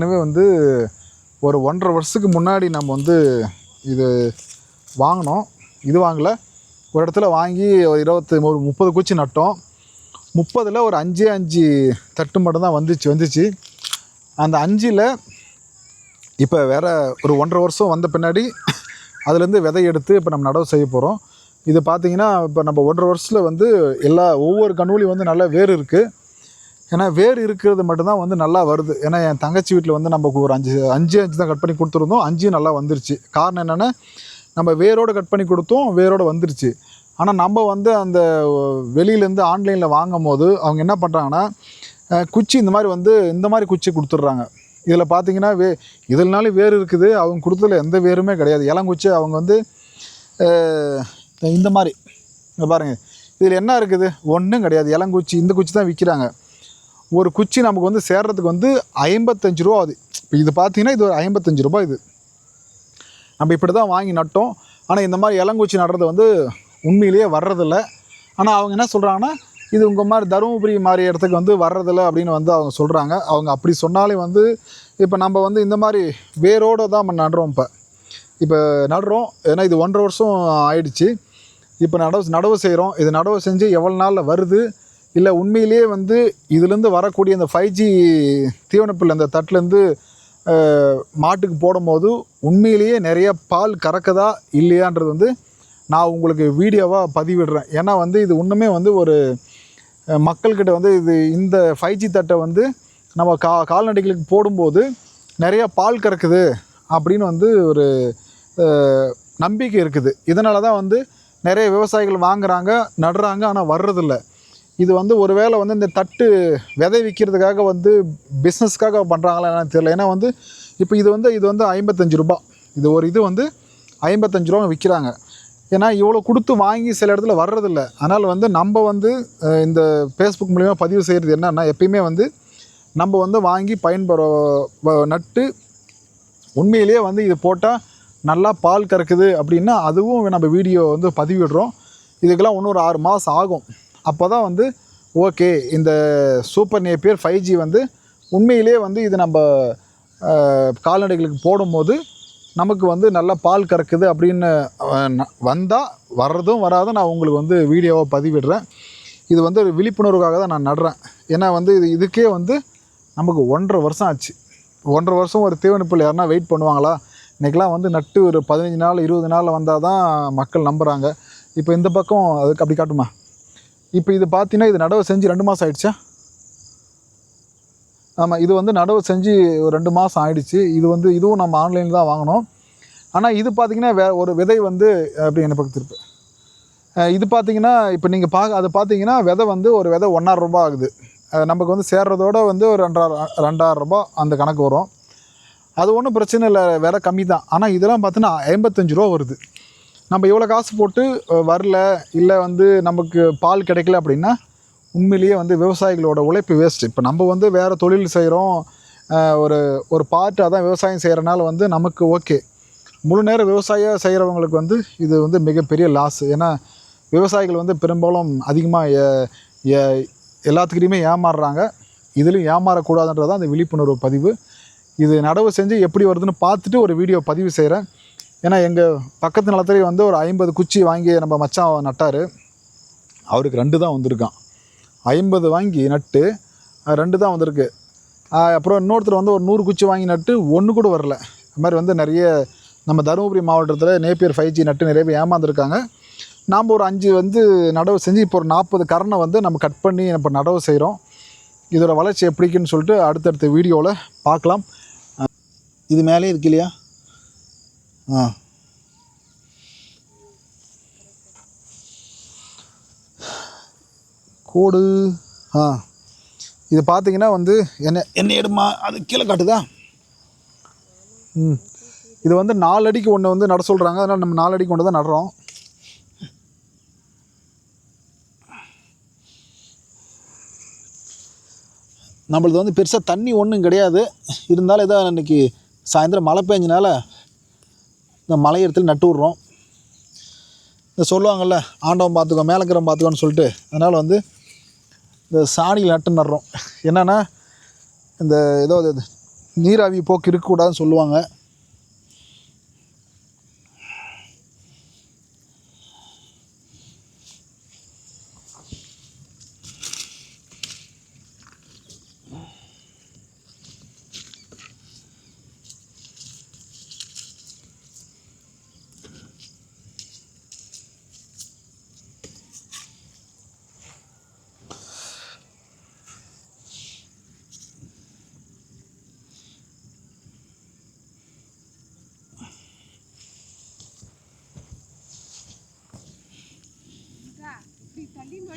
எனவே வந்து ஒரு ஒன்றரை வருஷத்துக்கு முன்னாடி நம்ம வந்து இது வாங்கினோம். இது வாங்கலை. ஒரு இடத்துல வாங்கி ஒரு இருபத்தி ஒரு முப்பது குச்சி நட்டோம். முப்பதில் ஒரு அஞ்சே அஞ்சு தட்டு மட்டும் தான் வந்துச்சு வந்துச்சு. அந்த அஞ்சில் இப்போ வேறு ஒரு ஒன்றரை வருஷம் வந்த பின்னாடி அதுலேருந்து விதை எடுத்து இப்போ நம்ம நடவு செய்ய போகிறோம் இது பார்த்திங்கன்னா இப்போ நம்ம ஒன்றரை வருஷத்தில் வந்து எல்லா ஒவ்வொரு கண்ணூலியும் வந்து நல்லா வேர் இருக்குது ஏன்னா வேர் இருக்கிறது மட்டும்தான் வந்து நல்லா வருது. ஏன்னா என் தங்கச்சி வீட்டில் வந்து நம்ம ஒரு அஞ்சு அஞ்சு அஞ்சு தான் கட் பண்ணி கொடுத்துருந்தோம். அஞ்சு நல்லா வந்துருச்சு. காரணம் என்னென்னா நம்ம வேரோடு கட் பண்ணி கொடுத்தோம் வேரோடு வந்துருச்சு. ஆனால் நம்ம வந்து அந்த வெளியிலேருந்து ஆன்லைனில் வாங்கும் போது அவங்க என்ன பண்ணுறாங்கன்னா குச்சி இந்த மாதிரி வந்து இந்த மாதிரி குச்சி கொடுத்துட்றாங்க. இதில் பார்த்தீங்கன்னா வே இதனாலே வேர் இருக்குது. அவங்க கொடுத்ததுல எந்த வேருமே கிடையாது. இளங்குச்சி அவங்க வந்து இந்த மாதிரி பாருங்கள் இதில் என்ன இருக்குது? ஒன்றும் கிடையாது. இளங்குச்சி இந்த குச்சி தான் விற்கிறாங்க ஒரு குச்சி நமக்கு வந்து சேர்றதுக்கு வந்து ஐம்பத்தஞ்சு ரூபா ஆகுது. இப்போ இது பார்த்தீங்கன்னா இது ஒரு ஐம்பத்தஞ்சு ரூபாய் இது. நம்ம இப்படி தான் வாங்கி நட்டோம். ஆனால் இந்த மாதிரி இளங்குச்சி நடுறது வந்து உண்மையிலேயே வர்றதில்ல. ஆனால் அவங்க என்ன சொல்கிறாங்கன்னா இது உங்கள் மாதிரி தருமபுரி மாதிரி இடத்துக்கு வந்து வர்றதில்ல அப்படின்னு வந்து அவங்க சொல்கிறாங்க அவங்க அப்படி சொன்னாலே வந்து இப்போ நம்ம வந்து இந்த மாதிரி வேரோடு தான் நம்ம நடுறோம் இப்போ. இப்போ நடுறோம். ஏன்னா இது ஒன்றரை வருஷம் ஆயிடுச்சு. இப்போ நடவு நடவு செய்கிறோம் இது நடவு செஞ்சு எவ்வளோ நாளில் வருது? இல்லை உண்மையிலேயே வந்து இதுலேருந்து வரக்கூடிய இந்த ஃபைவ் ஜி தீவனப்பில் அந்த தட்டிலேருந்து மாட்டுக்கு போடும்போது உண்மையிலேயே நிறைய பால் கறக்குதா இல்லையான்றது வந்து நான் உங்களுக்கு வீடியோவாக பதிவிடுறேன். ஏன்னா வந்து இது ஒன்றுமே வந்து ஒரு மக்கள்கிட்ட வந்து இது இந்த ஃபைவ் ஜி தட்டை வந்து நம்ம கா கால்நடைகளுக்கு போடும்போது நிறைய பால் கறக்குது அப்படின்னு வந்து ஒரு நம்பிக்கை இருக்குது. இதனால தான் வந்து நிறைய விவசாயிகள் வாங்குறாங்க நடுறாங்க ஆனால் வர்றதில்ல. இது வந்து ஒருவேளை வந்து இந்த தட்டு விதை விற்கிறதுக்காக வந்து பிஸ்னஸ்க்காக பண்ணுறாங்களா என்னன்னு தெரியல. ஏன்னா வந்து இப்போ இது வந்து இது வந்து ஐம்பத்தஞ்சு ரூபா. இது ஒரு இது வந்து ஐம்பத்தஞ்சு ரூபா விற்கிறாங்க ஏன்னா இவ்வளோ கொடுத்து வாங்கி சில இடத்துல வர்றதில்ல. அதனால் வந்து நம்ம வந்து இந்த ஃபேஸ்புக் மூலிமா பதிவு செய்கிறது என்னென்னா எப்பயுமே வந்து நம்ம வந்து வாங்கி பயன்பெற வ- நட்டு உண்மையிலேயே வந்து இது போட்டால் நல்லா பால் கறக்குது அப்படின்னா அதுவும் நம்ம வீடியோ வந்து பதிவிடுறோம். இதுக்கெல்லாம் இன்னொரு ஆறு மாதம் ஆகும். அப்போ தான் வந்து ஓகே இந்த சூப்பர் நேப்பியர் ஃபைவ் ஜி வந்து உண்மையிலேயே வந்து இது நம்ம கால்நடைகளுக்கு போடும்போது நமக்கு வந்து நல்லா பால் கறக்குது அப்படின்னு வந்தால் வர்றதும் வராதும் நான் உங்களுக்கு வந்து வீடியோவை பதிவிடுறேன். இது வந்து ஒரு விழிப்புணர்வுக்காக தான் நான் நடுறேன். ஏன்னா வந்து இது இதுக்கே வந்து நமக்கு ஒன்றரை வருஷம் ஆச்சு. ஒன்றரை வருஷம் ஒரு தீவனப்பில் யாருன்னா வெயிட் பண்ணுவாங்களா? இன்றைக்கெலாம் வந்து நட்டு ஒரு பதினஞ்சு நாள் இருபது நாள் வந்தால் தான் மக்கள் நம்புகிறாங்க இப்போ இந்த பக்கம் அதுக்கு அப்படி காட்டுமா? இப்போ இது பார்த்தீங்கன்னா இது நடவு செஞ்சு ரெண்டு மாதம் ஆயிடுச்சா? ஆமாம் இது வந்து நடவு செஞ்சு ஒரு ரெண்டு மாதம் ஆயிடுச்சு. இது வந்து இதுவும் நம்ம ஆன்லைனில் தான் வாங்கினோம் ஆனால் இது பார்த்தீங்கன்னா வே ஒரு விதை வந்து அப்படி என்ன பக்கம் இது பார்த்தீங்கன்னா இப்போ நீங்கள் பார்க்க அது பார்த்தீங்கன்னா விதை வந்து ஒரு விதை ஒன்றாயிரம் ரூபா ஆகுது. நமக்கு வந்து சேர்றதோட வந்து ஒரு ரெண்டாயிரம் ரெண்டாயிரம் ரூபாய் அந்த கணக்கு வரும். அது ஒன்றும் பிரச்சனை இல்லை விலை கம்மி தான். ஆனால் இதெல்லாம் பார்த்தீங்கன்னா ஐம்பத்தஞ்சு ரூபா வருது. நம்ம இவ்வளோ காசு போட்டு வரல இல்லை வந்து நமக்கு பால் கிடைக்கல அப்படின்னா உண்மையிலேயே வந்து விவசாயிகளோட உழைப்பு வேஸ்ட்டு இப்போ நம்ம வந்து வேறு தொழில் செய்கிறோம் ஒரு ஒரு பார்ட்டாக அதான் விவசாயம் செய்கிறனால வந்து நமக்கு ஓகே முழு நேர விவசாயம் செய்கிறவங்களுக்கு வந்து இது வந்து மிகப்பெரிய லாஸ் ஏன்னா விவசாயிகள் வந்து பெரும்பாலும் அதிகமாக எல்லாத்துக்கிட்டையுமே ஏமாறுறாங்க. இதுலேயும் ஏமாறக்கூடாதுன்றது தான் அந்த விழிப்புணர்வு பதிவு. இது நடவு செஞ்சு எப்படி வருதுன்னு பார்த்துட்டு ஒரு வீடியோ பதிவு செய்கிறேன் ஏன்னா எங்கள் பக்கத்து நிலத்துலேயே வந்து ஒரு ஐம்பது குச்சி வாங்கி நம்ம மச்சான் நட்டார். அவருக்கு ரெண்டு தான் வந்திருக்கான். ஐம்பது வாங்கி நட்டு ரெண்டு தான் வந்திருக்கு. அப்புறம் இன்னொருத்தர் வந்து ஒரு நூறு குச்சி வாங்கி நட்டு ஒன்று கூட வரல. இது மாதிரி வந்து நிறைய நம்ம தருமபுரி மாவட்டத்தில் நேப்பியர் ஃபைவ் ஜி நட்டு நிறைய பேர் ஏமாந்துருக்காங்க. நாம் ஒரு அஞ்சு வந்து நடவு செஞ்சு இப்போ ஒரு நாற்பது கரனை வந்து நம்ம கட் பண்ணி இப்போ நடவு செய்கிறோம் இதோட வளர்ச்சி எப்படிக்குன்னு சொல்லிட்டு அடுத்தடுத்த வீடியோவில் பார்க்கலாம். இது மேலே இருக்கு இல்லையா? ஆ. கோடு. ஆ. இது பார்த்தீங்கன்னா வந்து என்ன என்ன எடுமா? அது கீழே காட்டுதா? ம். இது வந்து நாலு அடிக்கு ஒன்று வந்து நட சொல்கிறாங்க அதனால் நம்ம நாலு அடிக்கு ஒன்று தான் நடுறோம். நம்மளது வந்து பெருசாக தண்ணி ஒன்றும் கிடையாது. இருந்தாலும் ஏதோ இன்றைக்கி சாயந்தரம் மழை பெஞ்சனால இந்த மலை இடத்துல நட்டு விட்றோம். இந்த சொல்லுவாங்கள்ல ஆண்டவன் பார்த்துக்கோ மேலக்கிறம் பார்த்துக்கோன்னு சொல்லிட்டு அதனால் வந்து இந்த சாணியில் நட்டு நடுறோம். என்னென்னா இந்த ஏதோ நீராவி போக்கு இருக்கக்கூடாதுன்னு சொல்லுவாங்க.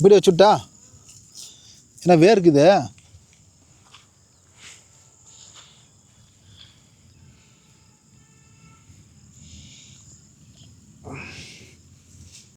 இப்படி வச்சுட்டா? என்ன வேர்க்குது?